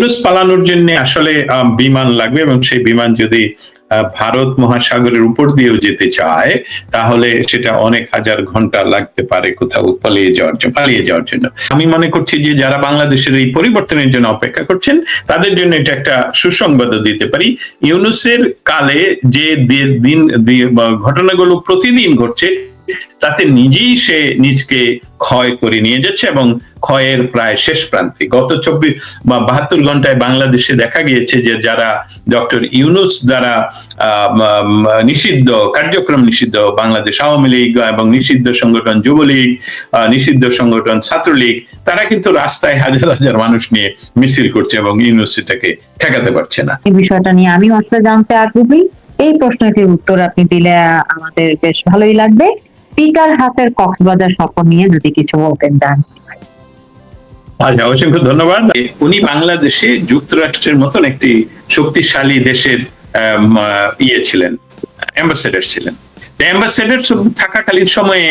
ইউনুস পালানোর জন্য আসলে বিমান লাগবে এবং সেই বিমান যদি ভারত মহাসাগরের উপর দিয়েও যেতে চায়, তাহলে সেটা অনেক হাজার ঘণ্টা লাগতে পারে কোথাও পালিয়ে যাওয়ার জন্য, পালিয়ে যাওয়ার জন্য। আমি মনে করছি যে যারা বাংলাদেশের এই পরিবর্তনের জন্য অপেক্ষা করছেন, তাদের জন্য এটা একটা সুসংবাদ দিতে পারি। ইউনুসের কালে যে দিন ঘটনাগুলো প্রতিদিন ঘটছে তাতে নিজেই সে নিজকে ক্ষয় করে নিয়ে যাচ্ছে এবং ক্ষয়ের প্রায় শেষ প্রান্তে। গত চব্বিশ বা বাহাত্তর ঘন্টায় বাংলাদেশে দেখা গিয়েছে যে যারা ডক্টর ইউনুস দ্বারা নিষিদ্ধ, কার্যক্রম নিষিদ্ধ, বাংলাদেশ আওয়ামী লীগ এবং নিষিদ্ধ সংগঠন যুবলীগ নিষিদ্ধ সংগঠন ছাত্রলীগ, তারা কিন্তু রাস্তায় হাজার হাজার মানুষ নিয়ে মিছিল করছে এবং ইউনুস সেটাকে ঠেকাতে পারছে না। এই বিষয়টা নিয়ে আমি আসলে জানতে আগ্রহী। এই প্রশ্নটির উত্তর আপনি দিলে আমাদের বেশ ভালোই লাগবে। পিটার হাতের কক্সবাজার সফর নিয়ে যদি কিছু বলতেন, জান। আচ্ছা অসংখ্য ধন্যবাদ। উনি বাংলাদেশে যুক্তরাষ্ট্রের মতন একটি শক্তিশালী দেশের ইয়ে ছিলেন, অ্যাম্বাসেডার ছিলেন। অ্যাম্বাসেডার থাকাকালীন সময়ে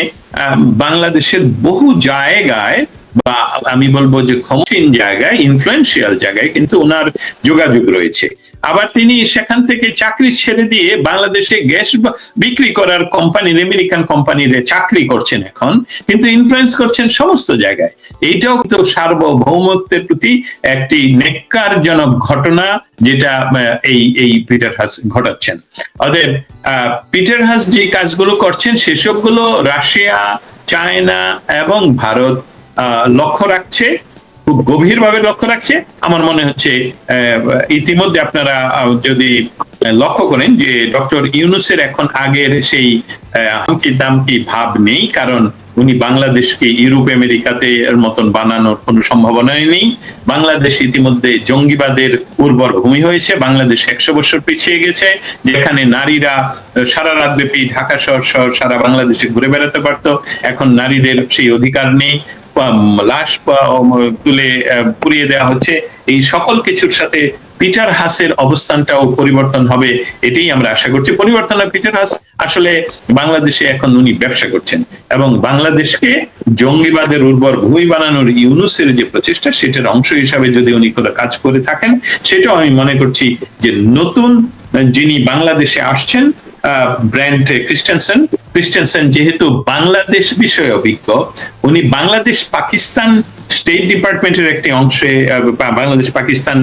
বাংলাদেশের বহু জায়গায় বা আমি বলব যে ক্ষমতাসীন জায়গায় ইনফ্লুয়েন্সিয়াল জায়গায় কিন্তু ওনার যোগাযোগ রয়েছে। আবার তিনি সেখান থেকে চাকরি ছেড়ে দিয়ে বাংলাদেশে গ্যাস বিক্রি করার কোম্পানির, আমেরিকান কোম্পানির চাকরি করছেন এখন, কিন্তু ইনফ্লুয়েন্স করছেন সমস্ত জায়গায়। এইটাও তো সার্বভৌমত্বের প্রতি একটি নেককারজনক ঘটনা যেটা এই এই পিটার হাস ঘটাচ্ছেন। অতএব পিটার হাস যে কাজগুলো করছেন, সেসবগুলো রাশিয়া, চায়না এবং ভারত লক্ষ্য রাখছে। খুব গভীরভাবে লক্ষ্য রাখছে। আমার মনে হচ্ছে ইতিমধ্যে আপনারা যদি লক্ষ্য করেন যে ডক্টর ইউনুসের এখন আগের সেই আহ, হামকি দামকি ভাব নেই কারণ উনি বাংলাদেশকে ইউরোপ আমেরিকাতে এর মতন বানানোর কোনো সম্ভাবনাই নেই। বাংলাদেশ ইতিমধ্যে জঙ্গিবাদের উর্বর ভূমি হয়েছে। বাংলাদেশ একশো বছর পিছিয়ে গেছে যেখানে নারীরা সারা রাত ব্যাপী ঢাকা শহর সহ সারা বাংলাদেশে ঘুরে বেড়াতে পারতো। এখন নারীদের সেই অধিকার নেই। লাশ তুলে পুড়িয়ে দেওয়া হচ্ছে। এই সকল কিছুর সাথে পিটার হাসের অবস্থানটাও পরিবর্তন হবে, এটাই আমরা আশা করছি। পরিবর্তন পিটার হাস আসলে বাংলাদেশে এখন উনি ব্যবসা করছেন এবং বাংলাদেশকে জঙ্গিবাদের উর্বর ভূমি বানানোর ইউনুসের যে প্রচেষ্টা, সেটার অংশ হিসাবে যদি উনি কোনো কাজ করে থাকেন, সেটাও আমি মনে করছি যে নতুন যিনি বাংলাদেশে আসছেন, আহ, ব্র্যান্ড ক্রিস্টেনসেন ক্রিস্টেনসেন যেহেতু বাংলাদেশ বিষয়ে অভিজ্ঞ, উনি বাংলাদেশ পাকিস্তান স্টেট ডিপার্টমেন্টের একটি অংশে বাংলাদেশ পাকিস্তান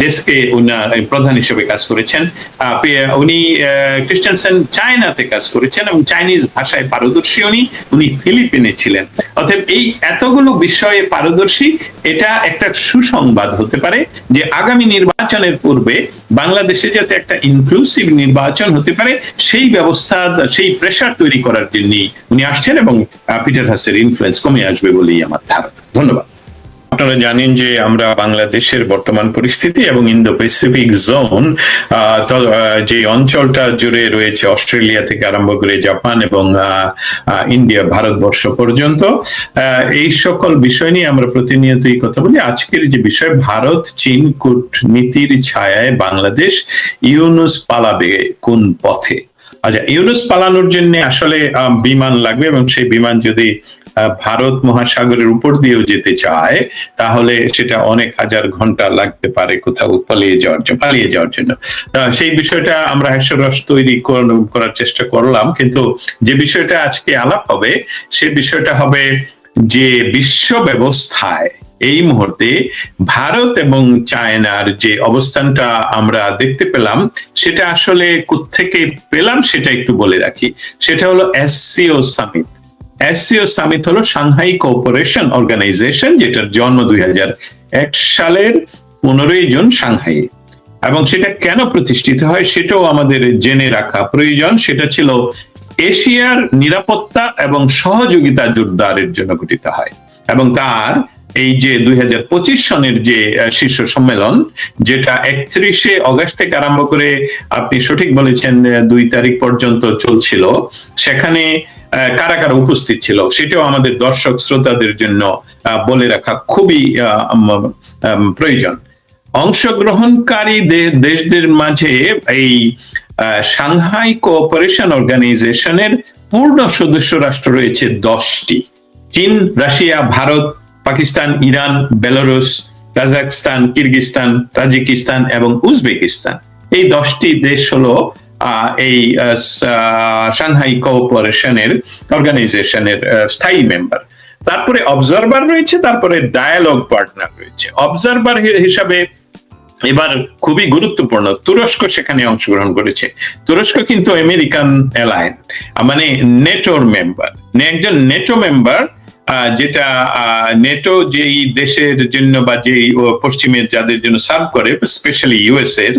ডেস্কে প্রধান হিসেবে কাজ করেছেন। উনি ক্রিস্টেনসেন চায়নাতে কাজ করেছেন এবং চাইনিজ ভাষায় পারদর্শী উনি উনি ফিলিপিনে ছিলেন। অতএব এই এতগুলো বিষয়ে পারদর্শী, এটা একটা সুসংবাদ হতে পারে যে আগামী নির্বাচনের পূর্বে বাংলাদেশে যাতে একটা ইনক্লুসিভ নির্বাচন হতে পারে, সেই ব্যবস্থা সেই প্রেশার তৈরি করার জন্য উনি আসছেন এবং পিটার হাসের ইনফ্লুয়েন্স কমে আসবে বলেই আমার ধারণা। ধন্যবাদ। আপনারা জানেন যে আমরা বাংলাদেশের বর্তমান পরিস্থিতি এবং ইন্দো প্যাসিফিক জোন যে অঞ্চলটা জুড়ে রয়েছে অস্ট্রেলিয়া থেকে আরম্ভ করে জাপান এবং ইন্ডিয়া, ভারতবর্ষ পর্যন্ত এই সকল বিষয় নিয়ে আমরা প্রতিনিয়তই কথা বলি। আজকের যে বিষয়, ভারত, চীন কূটনীতির ছায়ায় বাংলাদেশ ইউনুস পালাবে কোন পথে? আচ্ছা ইউনুস পালানোর জন্য আসলে বিমান লাগবে এবং সেই বিমান যদি ভারত মহাসাগরের উপর দিয়েও যেতে চায়, তাহলে সেটা অনেক হাজার ঘণ্টা লাগতে পারে কোথাও পালিয়ে যাওয়ার জন্য, পালিয়ে যাওয়ার জন্য। সেই বিষয়টা আমরা হাস্যরস তৈরি কর- করার চেষ্টা করলাম, কিন্তু যে বিষয়টা আজকে আলাপ হবে, সে বিষয়টা হবে যে বিশ্ব ব্যবস্থায় এই মুহূর্তে ভারত এবং চায়নার যে অবস্থানটা আমরা দেখতে পেলাম, সেটা আসলে কোত্থেকে পেলাম সেটা একটু বলে রাখি। সেটা হলো এসসিও সামিট। এসসিও সামিট হলো সাংহাই কোঅপারেশন অর্গানাইজেশন, যেটার জন্ম দুই এক সালের পনেরোই জুন সাংহাই এবং সেটা কেন প্রতিষ্ঠিত হয় সেটাও আমাদের জেনে রাখা প্রয়োজন। সেটা ছিল এশিয়ার নিরাপত্তা এবং সহযোগিতা জোরদারের জন্য গঠিত হয়। এবং তার এই যে দুই হাজার পঁচিশ সনের যে শীর্ষ সম্মেলন, যেটা একত্রিশে অগস্ট থেকে আরম্ভ করে আপনি সঠিক বলেছেন দুই তারিখ পর্যন্ত চলছিল। সেখানে কারা কারা উপস্থিত ছিল সেটাও আমাদের দর্শক শ্রোতাদের জন্য বলে রাখা খুবই প্রয়োজন। অংশগ্রহণকারী দেশদের মাঝে এই সাংহাই কোঅপারেশন অর্গানাইজেশনের পূর্ণ সদস্য রাষ্ট্র রয়েছে দশটি। চীন, Russia, Bharat Pakistan, Iran Belarus Kazakhstan Kyrgyzstan Tajikistan এবং উজবেকিস্তান। এই দশটি দেশ হলো এই সাংহাই কোঅপারেশনের অর্গানাইজেশনের স্থায়ী মেম্বার। তারপরে অবজারভার রয়েছে, তারপরে ডায়ালগ পার্টনার রয়েছে। অবজারভার হিসাবে এবার খুবই গুরুত্বপূর্ণ, তুরস্ক সেখানে অংশগ্রহণ করেছে। তুরস্ক কিন্তু আমেরিকান অ্যালায়েন মানে নেটোর মেম্বার। একজন নেটো মেম্বার যেটা নেটো যেই দেশের জন্য বা যেই পশ্চিমের যাদের জন্য সার্ভ করে স্পেশালি ইউএস এর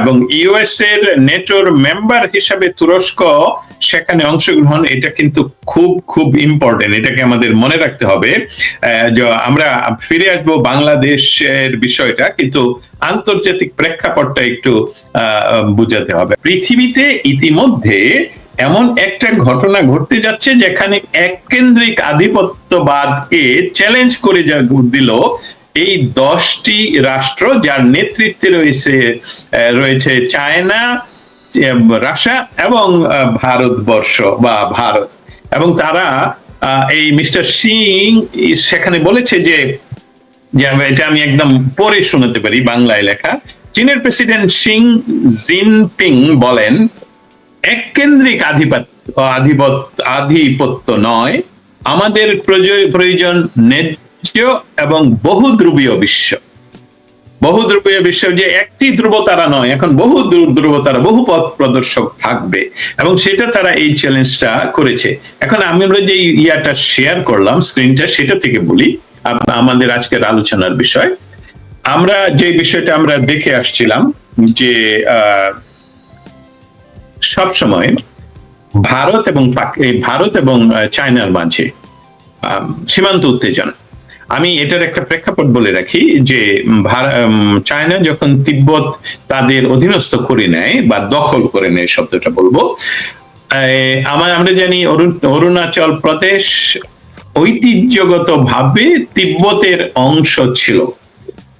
এবং ইউএস এর নেটোর মেম্বার হিসাবে তুরস্ক সেখানে অংশগ্রহণ, এটা কিন্তু খুব খুব ইম্পর্টেন্ট এটাকে আমাদের মনে রাখতে হবে। আমরা ফিরে আসব বাংলাদেশের বিষয়টা, কিন্তু আন্তর্জাতিক প্রেক্ষাপটটা একটু বুঝাতে হবে। পৃথিবীতে ইতিমধ্যে এমন একটা ঘটনা ঘটতে যাচ্ছে যেখানে এককেন্দ্রিক আধিপত্যবাদকে চ্যালেঞ্জ করে যা দিল এই দশটি রাষ্ট্র যার নেতৃত্বে রয়েছে রয়েছে চায়না রাশিয়া এবং ভারতবর্ষ বা ভারত। এবং তারা এই মিস্টার সিং সেখানে বলেছে যে এটা আমি একদম পরে শোনাতে পারি বাংলায় লেখা। চীনের প্রেসিডেন্ট সিং জিনপিং বলেন এককেন্দ্রিক আধিপত্য আধিপত্য নয়। আমাদের প্রয়োজন ন্যায্য এবং বহুধ্রুবীয় বিশ্ব। বহুধ্রুবীয় বিশ্ব যে একটি ধ্রুবতারা নয় এখন বহু ধ্রু- ধ্রুবতারা বহু পথ প্রদর্শক থাকবে এবং সেটা তারা এই চ্যালেঞ্জটা করেছে। এখন আমি আমরা যে ইয়াটা শেয়ার করলাম স্ক্রিনটা সেটা থেকে বলি আমাদের আজকের আলোচনার বিষয়। আমরা যে বিষয়টা আমরা দেখে আসছিলাম যে আহ, সবসময় ভারত এবং ভারত এবং চায়নার মাঝে সীমান্ত উত্তেজনা। আমি এটার একটা প্রেক্ষাপট বলে রাখি যে চায়না যখন তিব্বত তাদের অধীনস্থ করে নেয় বা দখল করে নেয় শব্দটা বলব আমার, আমরা জানি অরুণাচল প্রদেশ ঐতিহ্যগত ভাবে তিব্বতের অংশ ছিল।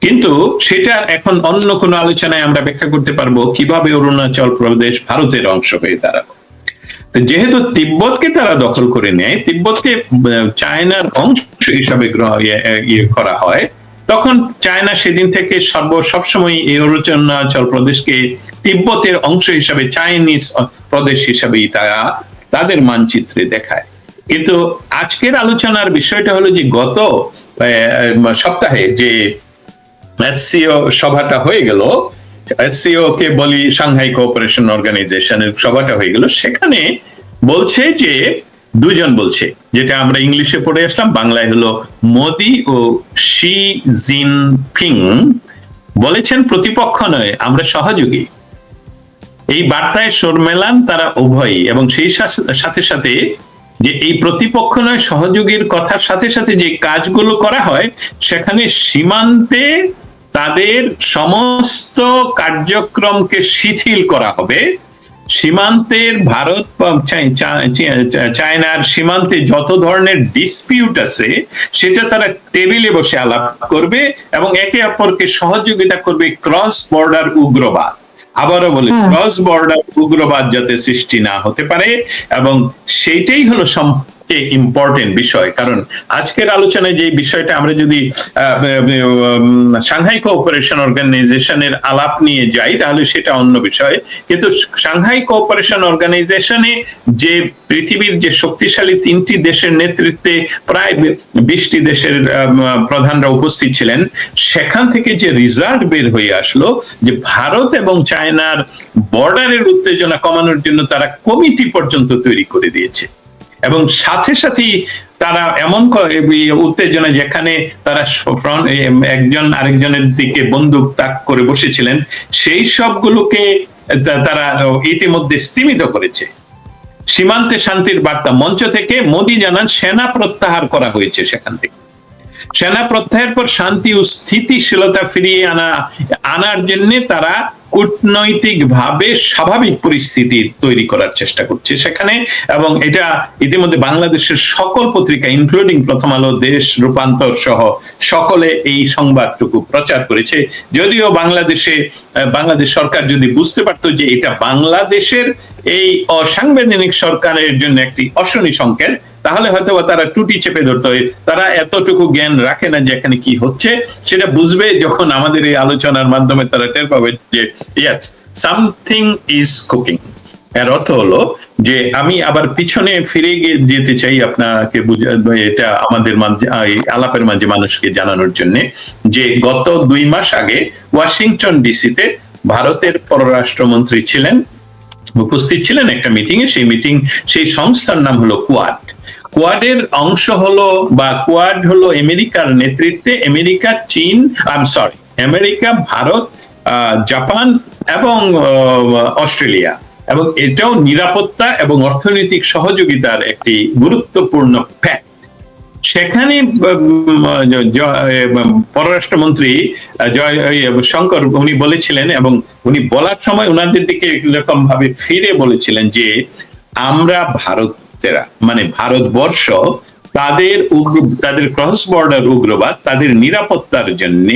কিন্তু সেটা এখন অন্য কোনো আলোচনায় আমরা ব্যাখ্যা করতে পারব কীভাবে অরুণাচল প্রদেশ ভারতের অংশ হয়ে দাঁড়াল। তো যেহেতু তিব্বতকে তারা দখল করে নেয়, তিব্বতকে চায়নার অংশ হিসাবে ইয়ে- ইয়ে করা হয়, তখন চায়না সেদিন থেকে সর্ব, সবসময় এই অরুণাচল প্রদেশকে তিব্বতের অংশ হিসাবে, চাইনিজ প্রদেশ হিসাবেই তারা তাদের মানচিত্রে দেখায়। কিন্তু আজকের আলোচনার বিষয়টা হলো যে গত সপ্তাহে যে এসসিও সভাটা হয়ে গেল। এসসিও কে বলি সাংহাই কোঅপারেশন অর্গানাইজেশনের সভাটা হয়ে গেল। সেখানে বলছে যে, দুজন বলছে, যেটা আমরা ইংলিশে পড়ে আসলাম, বাংলায় হলো মোদি ও শি জিনপিং বলেছেন, প্রতিপক্ষ নয়, আমরা সহযোগী। এই বার্তায় সুর মেলান তারা উভয়ই, এবং সেই সাথে সাথে যে এই প্রতিপক্ষ নয়, সহযোগীর কথার সাথে সাথে যে কাজগুলো করা হয়, সেখানে সীমান্তে তাদের সমস্ত কার্যক্রমকে শিথিল করা হবে সীমান্তের ভারত চায়নার সীমান্তে যত ধরনের ডিসপিউট আছে সেটা তারা টেবিলে বসে আলাপ করবে এবং একে অপরকে সহযোগিতা করবে ক্রস বর্ডার উগ্রবাদ আবারও বলি। ক্রস বর্ডার উগ্রবাদ যাতে সৃষ্টি না হতে পারে এবং সেইটাই হলো ইম্পর্টেন্ট বিষয়। কারণ আজকের আলোচনায় যে বিষয়টা আমরা যদি সাংহাই কোঅপারেশন অর্গানাইজেশনের আলাপ নিয়ে যাই, তাহলে সেটা অন্য বিষয়। কিন্তু সাংহাই কোঅপারেশন অর্গানাইজেশনে যে পৃথিবীর যে শক্তিশালী তিনটি দেশের নেতৃত্বে প্রায় বিশটি দেশের প্রধানরা উপস্থিত ছিলেন, সেখান থেকে যে রিজাল্ট বের হয়ে আসলো, যে ভারত এবং চায়নার বর্ডারের উত্তেজনা কমানোর জন্য তারা কমিটি পর্যন্ত তৈরি করে দিয়েছে। এবং সাথে সাথেই তারা এমন উত্তেজনা যেখানে তারা একজন আরেকজনের দিকে বন্দুক তাক করে বসেছিলেন, সেই সবগুলোকে তারা ইতিমধ্যে স্তীমিত করেছে। সীমান্তে শান্তির বার্তা মঞ্চ থেকে মোদী জানান, সেনা প্রত্যাহার করা হয়েছে সেখান থেকে। সেনা প্রত্যাহারের পর শান্তি ও স্থিতিশীলতা ফিরিয়ে আনা আনার জন্য তারা কূটনৈতিক ভাবে স্বাভাবিক পরিস্থিতি তৈরি করার চেষ্টা করছে সেখানে, এবং এটা ইতিমধ্যে বাংলাদেশের সকল পত্রিকা ইনক্লুডিং প্রথম আলো, দেশ, রূপান্তর সহ সকলে এই সংবাদটুকু প্রচার করেছে। যদিও বাংলাদেশে, বাংলাদেশ সরকার যদি বুঝতে পারতো যে এটা বাংলাদেশের এই অসাংবিধানিক সরকারের জন্য একটি অশনি সংকেত, তাহলে হয়তো তারা টুটি চেপে ধরতে। হয় তারা এতটুকু জ্ঞান রাখে না যে এখানে কি হচ্ছে, সেটা বুঝবে যখন আমাদের এই আলোচনার মাধ্যমে তারা টের পাবে যে ইয়াস সামথিং ইজ কুকিং এর অর্থ হলো যে, আমি আবার পিছনে ফিরে যেতে চাই আপনাকে এটা আমাদের আলাপের মাঝে মানুষকে জানানোর জন্য যে, গত দুই মাস আগে ওয়াশিংটন ডিসিতে ভারতের পররাষ্ট্রমন্ত্রী ছিলেন উপস্থিত ছিলেন একটা মিটিং এ, সেই মিটিং সেই সংস্থার নাম হলো কোয়াড কোয়াডের অংশ হলো বা কোয়াড হলো আমেরিকার নেতৃত্বে আমেরিকা, চীন I sorry America, Bharat Japan এবং অস্ট্রেলিয়া। এবং এটাও নিরাপত্তা এবং অর্থনৈতিক সহযোগিতার একটি গুরুত্বপূর্ণ ফ্যাক্ট সেখানে পররাষ্ট্রমন্ত্রী জয় শঙ্কর, উনি বলেছিলেন এবং উনি বলার সময় ওনাদের দিকে এরকম ভাবে ফিরে বলেছিলেন যে, আমরা ভারতেরা মানে ভারতবর্ষ, তাদের উগ্র, তাদের ক্রস বর্ডার উগ্রবাদ, তাদের নিরাপত্তার জন্য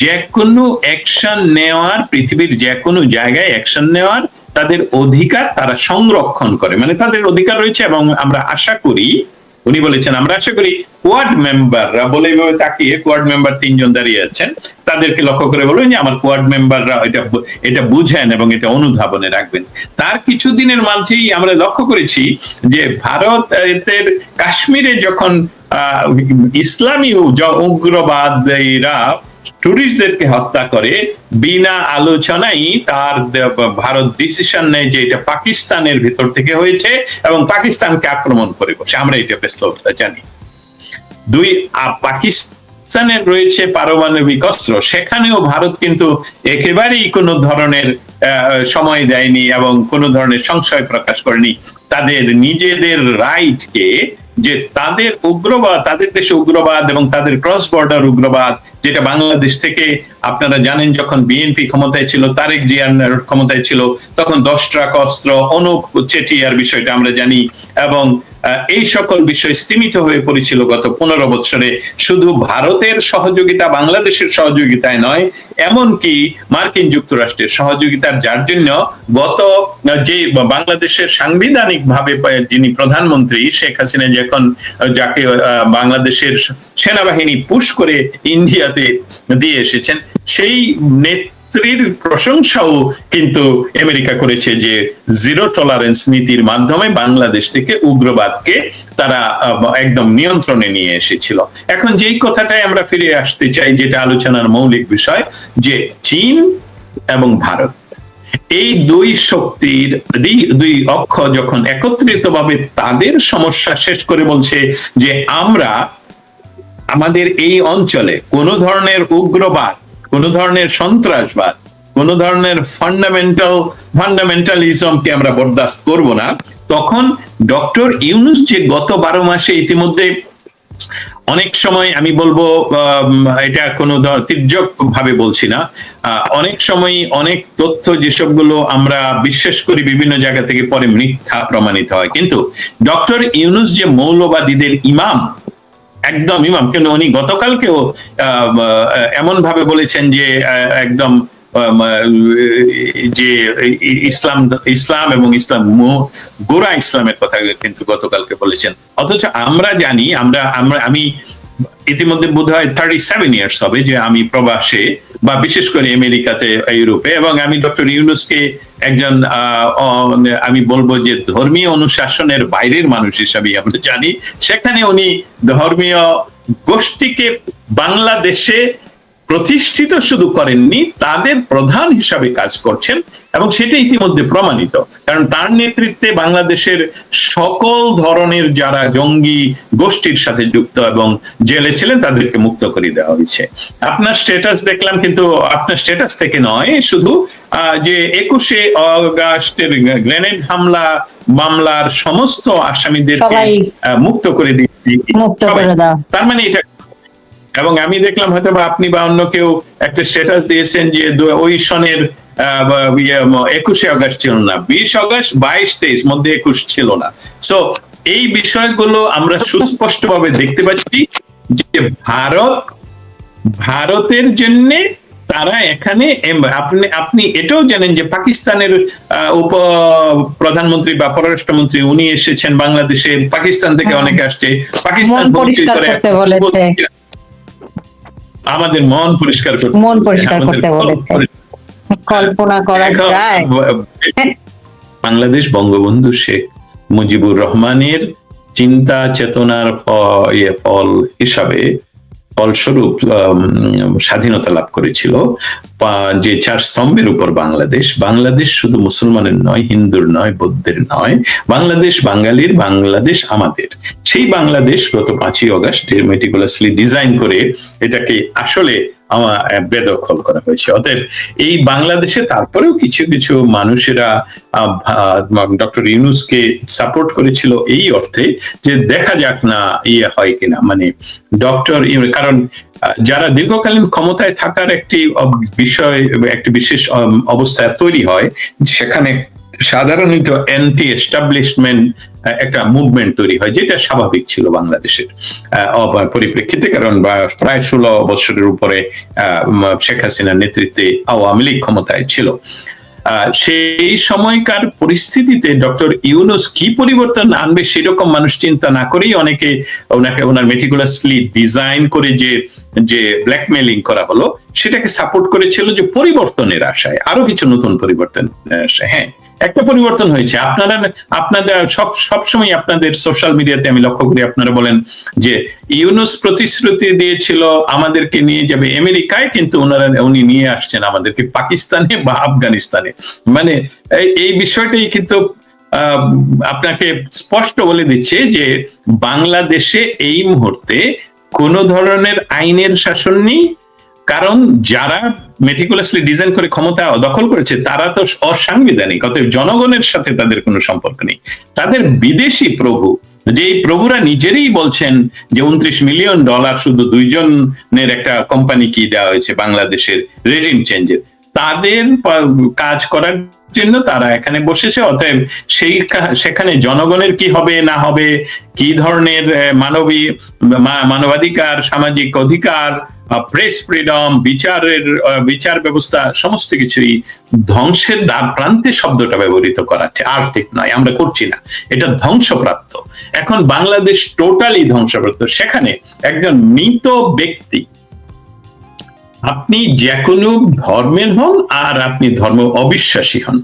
যে কোনো অ্যাকশন নেওয়ার, পৃথিবীর যে কোনো জায়গায় অ্যাকশন নেওয়ার তাদের অধিকার তারা সংরক্ষণ করে। মানে তাদের অধিকার রয়েছে এবং আমরা আশা করি উনি বলেছেন, আমরা আশা করি কোয়াড মেম্বাররা বলে এইভাবে তাকিয়ে কোয়াড মেম্বার তিনজন দাঁড়িয়ে আছেন, তাদেরকে লক্ষ্য করে বলবেন যে আমার কোয়াড মেম্বাররা এটা এটা বুঝেন এবং এটা অনুধাবনে রাখবেন। তার কিছুদিনের মাঝেই আমরা লক্ষ্য করেছি যে ভারত এদের কাশ্মীরে যখন ইসলামী উগ্রবাদীরা টুরিস্টদেরকে হত্যা করে বিনা আলোচনাই তার ভারত ডিসিশন নেয় যে এটা পাকিস্তানের ভিতর থেকে হয়েছে এবং পাকিস্তানকে আক্রমণ করে বসে। আমরা এটা ব্যস্ত জানি। দুই পাকিস্তানের রয়েছে পারমাণবিক অস্ত্র। সেখানেও ভারত কিন্তু একেবারেই কোনো ধরনের সময় দেয়নি এবং কোনো ধরনের সংশয় প্রকাশ করেনি। তাদের নিজেদের রাইটকে যে তাদের উগ্রবাদ তাদের দেশে উগ্রবাদ এবং তাদের ক্রস বর্ডার উগ্রবাদ যেটা বাংলাদেশ থেকে আপনারা জানেন, যখন বিএনপি ক্ষমতায় ছিল, তারেক জিয়ার ক্ষমতায় ছিল, তখন দশ ট্রাক অস্ত্র, অনুপ চেটিয়ার বিষয়টা আমরা জানি, এবং এই সকল বিষয় স্তীমিত হয়ে পড়েছিল গত পনেরো বছরে। শুধু ভারতের সহযোগিতা বাংলাদেশের সহযোগিতায় নয়, এমনকি মার্কিন যুক্তরাষ্ট্রের সহযোগিতার যার জন্য গত যে বাংলাদেশের সাংবিধানিক ভাবে যিনি প্রধানমন্ত্রী, শেখ হাসিনা যখন যাকে বাংলাদেশের সেনাবাহিনী পুশ করে ইন্ডিয়াতে দিয়ে এসেছেন সেই নেত্রীর প্রশংসাও কিন্তু আমেরিকা করেছে যে জিরো টলারেন্স নীতির মাধ্যমে বাংলাদেশ থেকে উগ্রবাদকে তারা একদম নিয়ন্ত্রণে নিয়ে এসেছিল। এখন যেই কথাটাই আমরা ফিরে আসতে চাই, যেটা আলোচনার মৌলিক বিষয়, যে চীন এবং ভারত, এই দুই শক্তির দুই- অক্ষ যখন একত্রিত ভাবে তাদের সমস্যা শেষ করে বলছে যে আমরা আমাদের এই অঞ্চলে কোন ধরনের উগ্রবাদ কোন ধরনের সন্ত্রাসবাদ, কোন ধরনের ফান্ডামেন্টাল ফান্ডামেন্টালিজমকে আমরা বরদাস্ত করব না। তখন ডক্টর ইউনুস যে গত বারো মাসে ইতিমধ্যে অনেক সময় আমি বলব এটা কোনো তির্যক ভাবে বলছি না। অনেক সময় অনেক তথ্য যেসবগুলো আমরা বিশ্বাস করি বিভিন্ন জায়গা থেকে পরে মিথ্যা প্রমাণিত হয়। কিন্তু ডক্টর ইউনুস যে মৌলবাদীদের ইমাম একদম ইমাম কেন উনি গতকালকেও এমন ভাবে বলেছেন যে একদম যে ইসলাম ইসলাম এবং ইসলাম গোরা ইসলামের কথা কিন্তু গতকালকে বলেছেন। অথচ আমরা জানি, আমরা আমরা, আমি ইতিমধ্যে বোধ হয় থার্টি সেভেন ইয়ার্স হবে যে আমি প্রবাসে বা বিশেষ করে আমেরিকাতে ইউরোপে এবং আমি ডক্টর ইউনুসকে একজন আহ, আমি বলব যে ধর্মীয় অনুশাসনের বাইরের মানুষ হিসাবে আমরা জানি। সেখানে উনি ধর্মীয় গোষ্ঠীকে বাংলাদেশে প্রতিষ্ঠিত শুধু করেননি তাদের প্রধান হিসাবে কাজ করছেন এবং সেটা ইতিমধ্যে প্রমাণিত। কারণ তার নেতৃত্বে বাংলাদেশের সকল ধরনের যারা জঙ্গি গোষ্ঠীর সাথে যুক্ত এবং জেলে ছিলেন তাদেরকে মুক্ত করে দেওয়া হয়েছে। আপনার স্ট্যাটাস দেখলাম কিন্তু আপনার স্ট্যাটাস থেকে নয় শুধু আহ, যে একুশে অগাস্টের গ্রেনেড হামলা মামলার সমস্ত আসামিদেরকে মুক্ত করে দিয়ে মুক্ত সবাই। করে দাও। তার মানে এটা এবং আমি দেখলাম হয়তো বা আপনি বা অন্য কেউ একটা স্ট্যাটাস দিয়েছেন যে ওই সনের ইয়ে, একুশে অগস্ট ছিল না বিশ অগস্ট বাইশ তেইশ মধ্যে একুশ ছিল না সো এই বিষয়গুলো আমরা সুস্পষ্টভাবে দেখতে পাচ্ছি যে ভারত ভারতের জন্য তারা এখানে আপনি আপনি এটাও জানেন যে পাকিস্তানের আহ, উপ প্রধানমন্ত্রী বা পররাষ্ট্রমন্ত্রী উনি এসেছেন বাংলাদেশে পাকিস্তান থেকে হ্যাঁ। অনেকে আসছে পাকিস্তান করে। আমাদের মন পরিষ্কার করতে মন পরিষ্কার করতে বলেছে। কল্পনা করা যায় বাংলাদেশ বঙ্গবন্ধু শেখ মুজিবুর রহমানের চিন্তা চেতনার ইয়ে ফল হিসাবে ফলস্বরূপ স্বাধীনতা লাভ করেছিল। যে চার স্তম্ভের উপর বাংলাদেশ। বাংলাদেশ শুধু মুসলমানের নয়, হিন্দুর নয়, বৌদ্ধের নয়। বাংলাদেশ বাঙালির, বাংলাদেশ আমাদের। সেই বাংলাদেশ গত পাঁচই অগস্ট মেটিকুলাসলি ডিজাইন করে এটাকে আসলে আমার বেদখল করা হয়েছে। অতএব এই বাংলাদেশে তারপরেও কিছু কিছু মানুষেরা ডক্টর ইউনুসকে সাপোর্ট করেছিল এই অর্থে যে দেখা যাক না ইয়ে হয় কিনা। মানে ডক্টর কারণ যারা দীর্ঘকালীন ক্ষমতায় থাকার একটি বিষয়, একটি বিশেষ অবস্থা তৈরি হয়, সেখানে সাধারণত অ্যান্টি এস্টাবলিশমেন্ট একটা মুভমেন্ট তৈরি হয়, যেটা স্বাভাবিক ছিল বাংলাদেশের। পরিপ্রেক্ষিতে, কারণ প্রায় ষোলো বছরের উপরে শেখ হাসিনার নেতৃত্বে আওয়ামী লীগ ক্ষমতায় ছিল। সেই সময়কার পরিস্থিতিতে ডক্টর ইউনুস কি পরিবর্তন আনবে সেরকম মানুষ চিন্তা না করেই অনেকে ওনাকে, ওনার মেটিকুলাসলি ডিজাইন করে যে যে ব্ল্যাকমেলিং করা হলো, সেটাকে সাপোর্ট করেছিল যে পরিবর্তনের আশায়, আরও কিছু নতুন পরিবর্তন হ্যাঁ একটা পরিবর্তন হয়েছে। আপনারা, আপনাদের সব সবসময় আপনাদের সোশ্যাল মিডিয়াতে আমি লক্ষ্য করি, আপনারা বলেন যে ইউনুস প্রতিশ্রুতি দিয়েছিল আমাদেরকে নিয়ে যাবে আমেরিকায়, কিন্তু ওনারা, উনি নিয়ে আসছেন আমাদেরকে পাকিস্তানে বা আফগানিস্তানে। মানে এই- বিষয়টাই কিন্তু আপনাকে স্পষ্ট বলে দিচ্ছে যে বাংলাদেশে এই মুহূর্তে কোন ধরনের আইনের শাসন নেই কারণ যারা মেটিকুলাসলি ডিজাইন করে ক্ষমতা দখল করেছে, তারা তো অসাংবিধানিক, অতএব জনগণের সাথে তাদের কোনো সম্পর্ক নেই। তাদের বিদেশি প্রভু যে প্রভুরা নিজেরই বলছেন যে উনত্রিশ মিলিয়ন ডলার শুধু দুইজনের একটা কোম্পানি কি দেওয়া হয়েছে, বাংলাদেশের রেজিম চেঞ্জের তাদের কাজ করার জন্য তারা এখানে বসেছে, অতএব সেই সেখানে জনগণের কি হবে, না হবে, কি ধরনের মানবী মানবাধিকার, সামাজিক অধিকার প্রেস ফ্রিডম বিচারের বিচার ব্যবস্থা, সমস্ত কিছুই ধ্বংসের দ্বার প্রান্তে শব্দটা ব্যবহৃত করাচ্ছে আর ঠিক নয়, আমরা করছি না। এটা ধ্বংসপ্রাপ্ত। এখন বাংলাদেশ টোটালি ধ্বংসপ্রাপ্ত। সেখানে একজন মৃত ব্যক্তি, আপনি যে কোনো ধর্মের হন আর আপনি ধর্ম অবিশ্বাসী হন।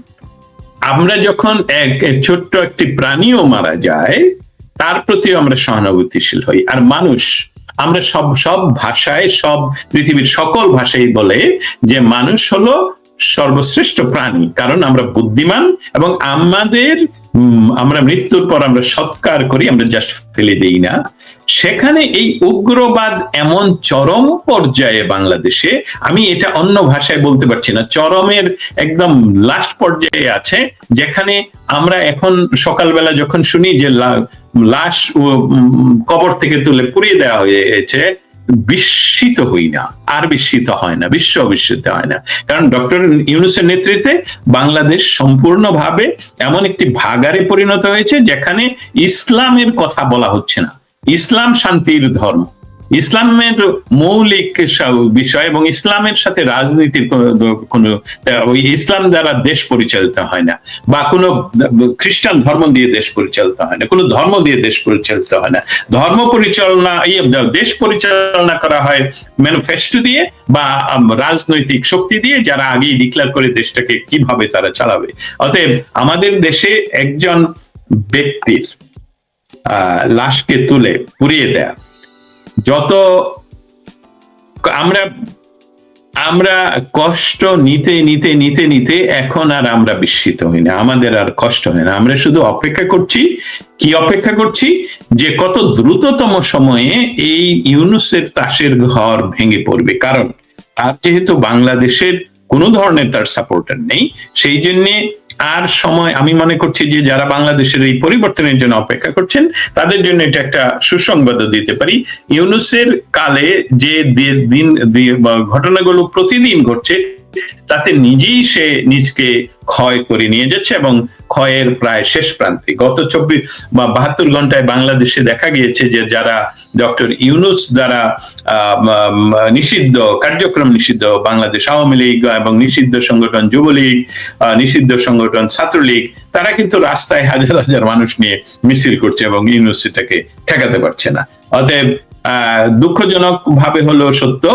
আমরা যখন এক ছোট্ট একটি প্রাণীও মারা যায়, তার প্রতিও আমরা সহানুভূতিশীল হই। আর মানুষ আমরা সব সব ভাষায়, সব পৃথিবীর সকল ভাষাই বলে যে মানুষ হলো সর্বশ্রেষ্ঠ প্রাণী। কারণ আমরা বুদ্ধিমান এবং আমাদের আমরা মৃত্যুর পর আমরা সৎকার করি, আমরা জাস্ট ফেলে দেই না। সেখানে এই উগ্রবাদ এমন চরম পর্যায়ে বাংলাদেশে, আমি এটা অন্য ভাষায় বলতে পারছি না, চরমের একদম লাস্ট পর্যায়ে আছে, যেখানে আমরা এখন সকালবেলা যখন শুনি যে লাশ কবর থেকে তুলে পুড়িয়ে দেওয়া হয়েছে বিস্মিত হই না, আর বিস্মিত হয় না, বিশ্ব বিস্মিত হয় না। কারণ ডক্টর ইউনুসের নেতৃত্বে বাংলাদেশ সম্পূর্ণভাবে এমন একটি ভাগারে পরিণত হয়েছে যেখানে ইসলামের কথা বলা হচ্ছে না। ইসলাম শান্তির ধর্ম। ইসলামের মৌলিক বিষয় এবং ইসলামের সাথে রাজনীতির কোনো- ইসলাম দ্বারা দেশ পরিচালিত হয় না বা কোনো খ্রিস্টান ধর্ম দিয়ে দেশ পরিচালিত হয় না, কোনো ধর্ম দিয়ে দেশ পরিচালিত হয় না। ধর্ম পরিচালনা দেশ পরিচালনা করা হয় ম্যানিফেস্টো দিয়ে বা রাজনৈতিক শক্তি দিয়ে যারা আগেই ডিক্লেয়ার করে দেশটাকে কীভাবে তারা চালাবে। অতএব আমাদের দেশে একজন ব্যক্তির লাশকে তুলে পুড়িয়ে দেয়া যত আমরা আমরা কষ্ট নিতে নিতে নিতে নিতে এখন আর আমরা বিস্মিত হই না। আমাদের আর কষ্ট হয় না। আমরা শুধু অপেক্ষা করছি। কি অপেক্ষা করছি? যে কত দ্রুততম সময়ে এই ইউনুসের তাসের ঘর ভেঙে পড়বে। কারণ আর যেহেতু বাংলাদেশের কোনো ধরনের তার সাপোর্টার নেই, সেই জন্যে আর সময় আমি মনে করছি যে যারা বাংলাদেশের এই পরিবর্তনের জন্য অপেক্ষা করছেন, তাদের জন্য এটা একটা সুসংবাদ দিতে পারি। ইউনুসের কালে যে দিন ঘটনাগুলো প্রতিদিন ঘটছে তাতে নিজেই সে নিজকে ক্ষয় করে নিয়ে যাচ্ছে এবং ক্ষয়ের প্রায় শেষ প্রান্তে। গত চব্বিশ বা বাহাত্তর ঘন্টায় বাংলাদেশে দেখা গিয়েছে যে যারা ডক্টর ইউনুস দ্বারা নিষিদ্ধ, কার্যক্রম নিষিদ্ধ বাংলাদেশ আওয়ামী লীগ এবং নিষিদ্ধ সংগঠন যুবলীগ নিষিদ্ধ সংগঠন ছাত্রলীগ, তারা কিন্তু রাস্তায় হাজার হাজার মানুষ নিয়ে মিছিল করছে এবং ইউনুস সেটাকে ঠেকাতে পারছে না। অতএব দুঃখজনক ভাবে হলো সত্য,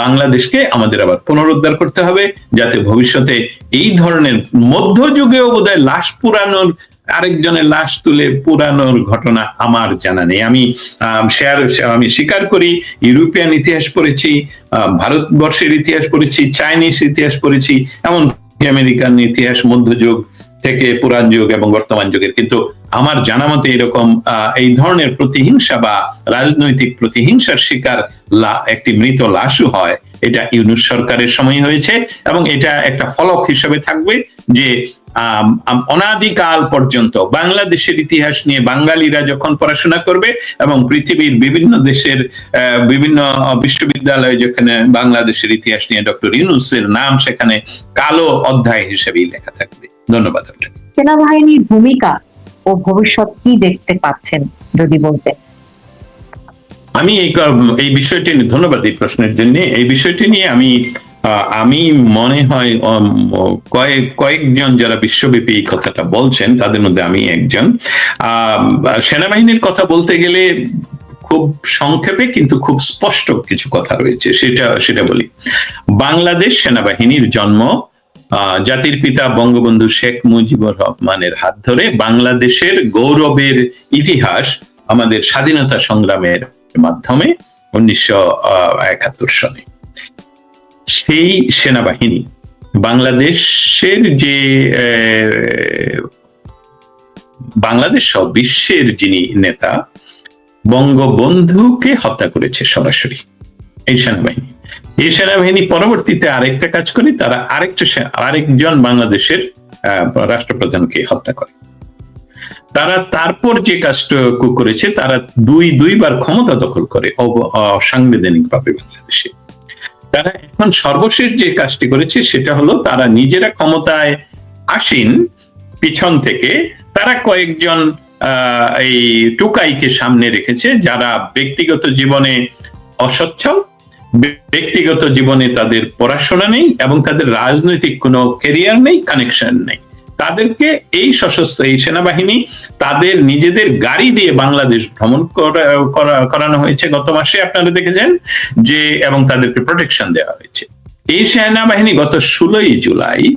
বাংলাদেশকে আমাদের আবার পুনরুদ্ধার করতে হবে, যাতে ভবিষ্যতে এই ধরনের মধ্যযুগেও বোধহয় লাশ পুরানোর, আরেকজনের লাশ তুলে পুরানোর ঘটনা আমার জানা নেই। আমি শেয়ার আমি স্বীকার করি, ইউরোপিয়ান ইতিহাস পড়েছি ভারতবর্ষের ইতিহাস পড়েছি, চাইনিজ ইতিহাস পড়েছি এমন আমেরিকান ইতিহাস, মধ্যযুগ থেকে পুরান যুগ এবং বর্তমান যুগের। কিন্তু আমার জানা মতে এরকম এই ধরনের প্রতিহিংসা বা রাজনৈতিক প্রতিহিংসার শিকার একটি মৃত লাশও হয়। এটা ইউনুস সরকারের সময় হয়েছে এবং এটা একটা ফলক হিসেবে থাকবে যে অনাদিকাল পর্যন্ত বাংলাদেশের ইতিহাস নিয়ে বাঙালিরা যখন পড়াশোনা করবে এবং পৃথিবীর বিভিন্ন দেশের বিভিন্ন বিশ্ববিদ্যালয়ে যেখানে বাংলাদেশের ইতিহাস নিয়ে ডক্টর ইউনুসের নাম সেখানে কালো অধ্যায় হিসেবেই লেখা থাকবে। ধন্যবাদ আপনাকে সেনাবাহিনীর ভূমিকা ও ভবিষ্যৎ কি দেখতে পাচ্ছেন যদি বলতেন? আমি এই এই বিষয়টি নিয়ে- ধন্যবাদ এই প্রশ্নের জন্য। এই বিষয়টি নিয়ে আমি আমি মনে হয় কয়েক কয়েকজন যারা বিশ্বব্যাপী এই কথাটা বলছেন তাদের মধ্যে আমি একজন। আহ, সেনাবাহিনীর কথা বলতে গেলে খুব সংক্ষেপে কিন্তু খুব স্পষ্ট কিছু কথা রয়েছে সেটা সেটা বলি। বাংলাদেশ সেনাবাহিনীর জন্ম জাতির পিতা বঙ্গবন্ধু শেখ মুজিবুর রহমানের হাত ধরে বাংলাদেশের গৌরবের ইতিহাস আমাদের স্বাধীনতা সংগ্রামের মাধ্যমে উনিশশো সালে সেই সেনাবাহিনী বাংলাদেশের যে বাংলাদেশ সহ বিশ্বের যিনি নেতা, বঙ্গবন্ধুকে হত্যা করেছে সরাসরি এই সেনাবাহিনী। এই সেনাবাহিনী পরবর্তীতে আরেকটা কাজ করে, তারা আরেকটা আরেকজন বাংলাদেশের রাষ্ট্রপ্রধানকে হত্যা করে। তারা তারপর যে কাজটা করেছে, তারা দুই দুইবার ক্ষমতা দখল করে অসাংবিধানিক ভাবে বাংলাদেশে। তারা এখন সর্বশেষ যে কাজটি করেছে, সেটা হলো তারা নিজেরা ক্ষমতায় আসীন, পিছন থেকে তারা কয়েকজন এই টুকাইকে সামনে রেখেছে, যারা ব্যক্তিগত জীবনে অসচ্ছল ব্যক্তিগত জীবনে তাদের পড়াশোনা নেই এবং তাদের রাজনৈতিক কোনো ক্যারিয়ার নেই কানেকশন নেই। তাদেরকে এই সশস্ত্র, এই সেনাবাহিনী তাদের নিজেদের গাড়ি দিয়ে বাংলাদেশ ভ্রমণ করা- করা- করানো হয়েছে গত মাসে, আপনারা দেখেছেন, যে, এবং তাদেরকে প্রোটেকশন দেওয়া হয়েছে। এই সেনাবাহিনী গত ষোলোই জুলাই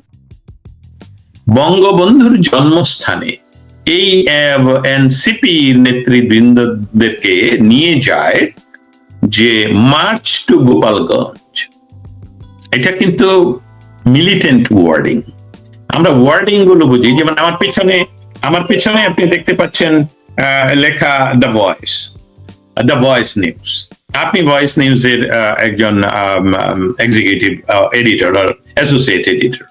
বঙ্গবন্ধুর জন্মস্থানে এই এনসিপি নেতৃবৃন্দদেরকে নিয়ে যায় যে মার্চ টু গোপালগঞ্জ এটা কিন্তু মিলিটেন্ট ওয়ার্ডিং আমরা ওয়ার্ডিংগুলো বুঝি, যেমন আমার পিছনে আমার পিছনে আপনি দেখতে পাচ্ছেন লেখা the Voice the Voice News আপনি ভয়েস নিউজের একজন এক্সিকিউটিভ এডিটর আর অ্যাসোসিয়েট এডিটর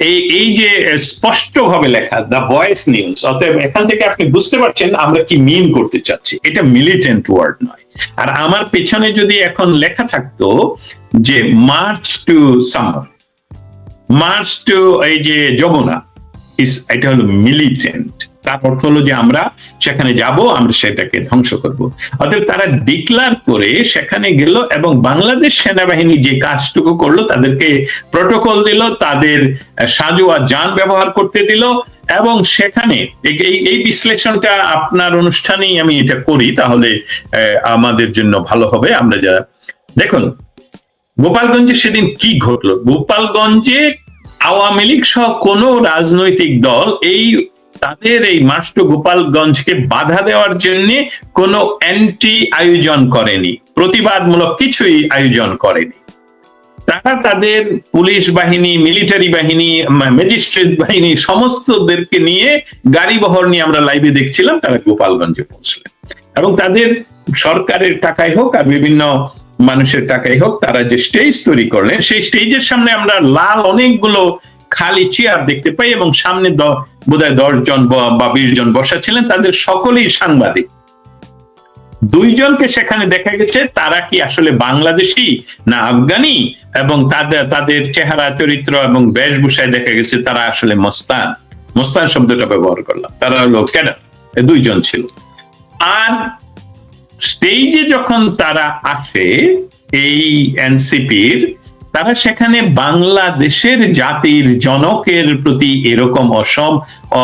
এই এই যে স্পষ্ট ভাবে লেখা দ্য ভয়েস নিউজ অতএব এখান থেকে আপনি বুঝতে পারছেন আমরা কি মিন করতে চাচ্ছি। এটা মিলিটেন্ট ওয়ার্ড নয়। আর আমার পেছনে যদি এখন লেখা থাকতো যে March to summer March to এই যে, যমুনা, is- এটা হলো মিলিটেন্ট তার অর্থ হলো যে আমরা সেখানে যাব আমরা সেটাকে ধ্বংস করব। অতএব তারা ডিক্লার করে সেখানে গেল এবং বাংলাদেশ সেনাবাহিনী যে কাজটুকু করল তাদেরকে প্রোটোকল দিল তাদের আহ, সাজোয়া যান ব্যবহার করতে দিল এবং সেখানে এই- বিশ্লেষণটা আপনার অনুষ্ঠানেই আমি এটা করি তাহলে আমাদের জন্য ভালো হবে। আমরা যারা দেখুন গোপালগঞ্জে সেদিন কি ঘটলো? গোপালগঞ্জে আওয়ামী লীগ সহ কোন রাজনৈতিক দল এই তাদের এই মাস্ট গোপালগঞ্জকে বাধা দেওয়ার জন্য কোনো অ্যান্টি আয়োজন করেনি, প্রতিবাদমূলক কিছুই আয়োজন করেনি। তারা তাদের পুলিশ বাহিনী মিলিটারি বাহিনী ম্যাজিস্ট্রেট বাহিনী সমস্তদেরকে নিয়ে গাড়ি বহর নিয়ে আমরা লাইভে দেখছিলাম, তারা গোপালগঞ্জে পৌঁছলেন। এবং তাদের সরকারের টাকায় হোক আর বিভিন্ন মানুষের টাকাই হোক, তারা যে স্টেজ তৈরি করলেন, সেই স্টেজের সামনে আমরা লাল অনেকগুলো খালি চেয়ার দেখতে পাই এবং সামনে বোধহয় দশ জন বা বিশ জন বসা ছিলেন, তাদের সকলেই সাংবাদিক। দুইজনকে সেখানে দেখা গেছে, তারা কি আসলে বাংলাদেশি না আফগানি? এবং তাদের তাদের চেহারা, চরিত্র এবং বেশভূষায় দেখা গেছে, তারা আসলে মস্তান। মস্তান শব্দটা ব্যবহার করলাম। তারা হলো ক্যাডার দুইজন ছিল। আর স্টেজে যখন তারা আসে, এই এনসিপির তারা সেখানে বাংলাদেশের জাতির জনকের প্রতি এরকম অসম,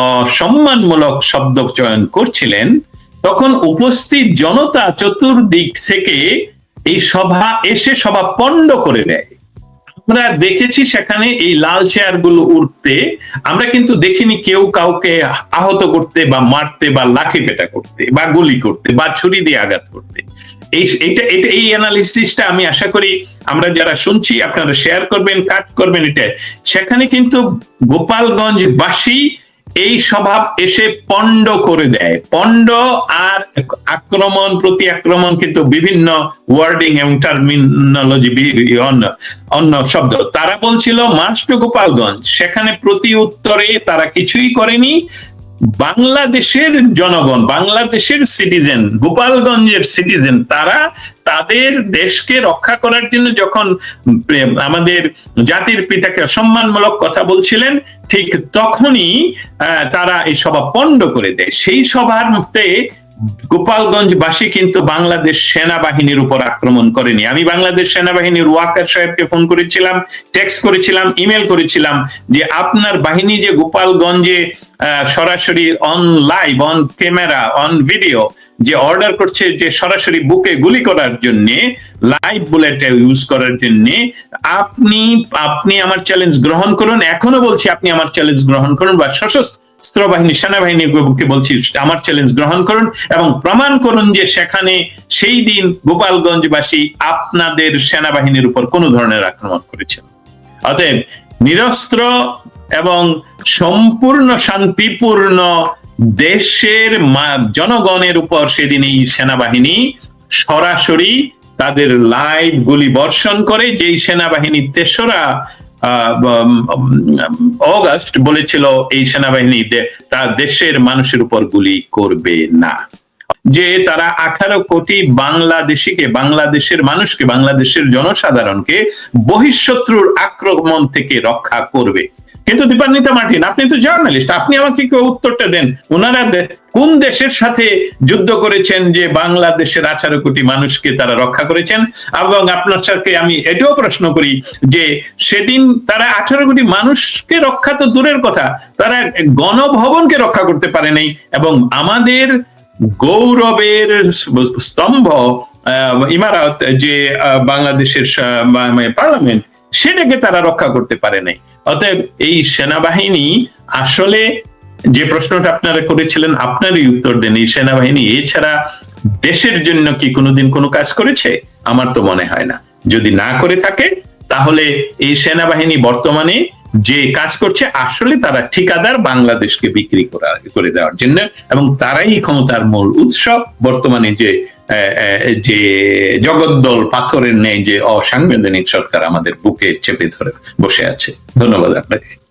অসম্মানমূলক শব্দ চয়ন করছিলেন, তখন উপস্থিত জনতা চতুর্দিক থেকে এই সভা এসে সভা পণ্ড করে দেয়। আমরা দেখেছি সেখানে এই লাল চেয়ারগুলো উঠতে আমরা কিন্তু দেখিনি কেউ কাউকে আহত করতে বা মারতে বা লাঠি পেটা করতে বা গুলি করতে বা ছুরি দিয়ে আঘাত করতে। এটা এটা এই অ্যানালিসিসটা আমি আশা করি আমরা যারা শুনছি আপনারা শেয়ার করবেন করবেন এটা। সেখানে কিন্তু গোপালগঞ্জ বাসী এই স্বভাব এসে পণ্ড করে দেয়। পণ্ড আর আক্রমণ প্রতি আক্রমণ কিন্তু বিভিন্ন ওয়ার্ডিং এবং টার্মিনোলজি অন্য অন্য শব্দ। তারা বলছিল মার্চ টু গোপালগঞ্জ। সেখানে প্রতি উত্তরে তারা কিছুই করেনি। বাংলাদেশের জনগণ, বাংলাদেশের সিটিজেন গোপালগঞ্জের সিটিজেন তারা তাদের দেশকে রক্ষা করার জন্য যখন আমাদের জাতির পিতাকে সম্মানমূলক কথা বলছিলেন, ঠিক তখনই তারা এই সভা পণ্ড করে দেয়। সেই সভাতে গোপালগঞ্জবাসী কিন্তু বাংলাদেশ সেনাবাহিনীর উপর আক্রমণ করেনি। আমি বাংলাদেশ সেনাবাহিনীর ওয়াকার সাহেবকে ফোন করেছিলাম টেক্সট করেছিলাম ইমেল করেছিলাম যে আপনার বাহিনী যে গোপালগঞ্জে সরাসরি on live on camera on video যে অর্ডার করছে যে সরাসরি বুকে গুলি করার জন্য লাইভ বুলেট ইউজ করার জন্য, আপনি আপনি আমার চ্যালেঞ্জ গ্রহণ করুন। এখনও বলছি আপনি আমার চ্যালেঞ্জ গ্রহণ করুন বা সশস্ত্র বাহিনী সেনাবাহিনীকে বলছি, আমার চ্যালেঞ্জ গ্রহণ করুন এবং প্রমাণ করুন যে সেখানে সেই দিন গোপালগঞ্জবাসী আপনাদের সেনাবাহিনীর উপর কোনো ধরনের আক্রমণ করেছিল। অতএব নিরস্ত্র এবং সম্পূর্ণ শান্তিপূর্ণ দেশের জনগণের উপর সেদিন এই সেনাবাহিনী সরাসরি তাদের লাইভ গুলি বর্ষণ করে, যেই সেনাবাহিনী তেসরা অগাস্ট বলেছিল এই সেনাবাহিনী তার দেশের মানুষের উপর গুলি করবে না। যে তারা আঠারো কোটি বাংলাদেশিকে, বাংলাদেশের মানুষকে, বাংলাদেশের জনসাধারণকে বহিঃশত্রুর আক্রমণ থেকে রক্ষা করবে। কিন্তু দীপান্বিতা মার্টিন, আপনি তো জার্নালিস্ট আপনি আমাকে কি উত্তরটা দেন? ওনারা কোন দেশের সাথে যুদ্ধ করেছেন যে বাংলাদেশের আঠারো কোটি মানুষকে তারা রক্ষা করেছেন? এবং আপনার সাথে আমি এটাও প্রশ্ন করি যে সেদিন তারা আঠারো কোটি মানুষকে রক্ষা তো দূরের কথা, তারা গণভবনকে রক্ষা করতে পারে নাই, এবং আমাদের গৌরবের স্তম্ভ ইমারত যে বাংলাদেশের মানে পার্লামেন্ট, সেটাকে তারা রক্ষা করতে পারে নাই। অতএব এই সেনাবাহিনী আসলে যে প্রশ্নটা আপনারা করেছিলেন, আপনারই উত্তর দেন। এই সেনাবাহিনী এছাড়া দেশের জন্য কি কোনোদিন কোনো কাজ করেছে? আমার তো মনে হয় না। যদি না করে থাকে, তাহলে এই সেনাবাহিনী বর্তমানে যে কাজ করছে, আসলে তারা ঠিকাদার বাংলাদেশকে বিক্রি করা, করে দেওয়ার জন্য এবং তারাই ক্ষমতার মূল উৎস। বর্তমানে যে যে জগদ্দল পাথরের নেই যে অসাংবিধানিক সরকার আমাদের বুকে চেপে ধরে বসে আছে। ধন্যবাদ আপনাকে।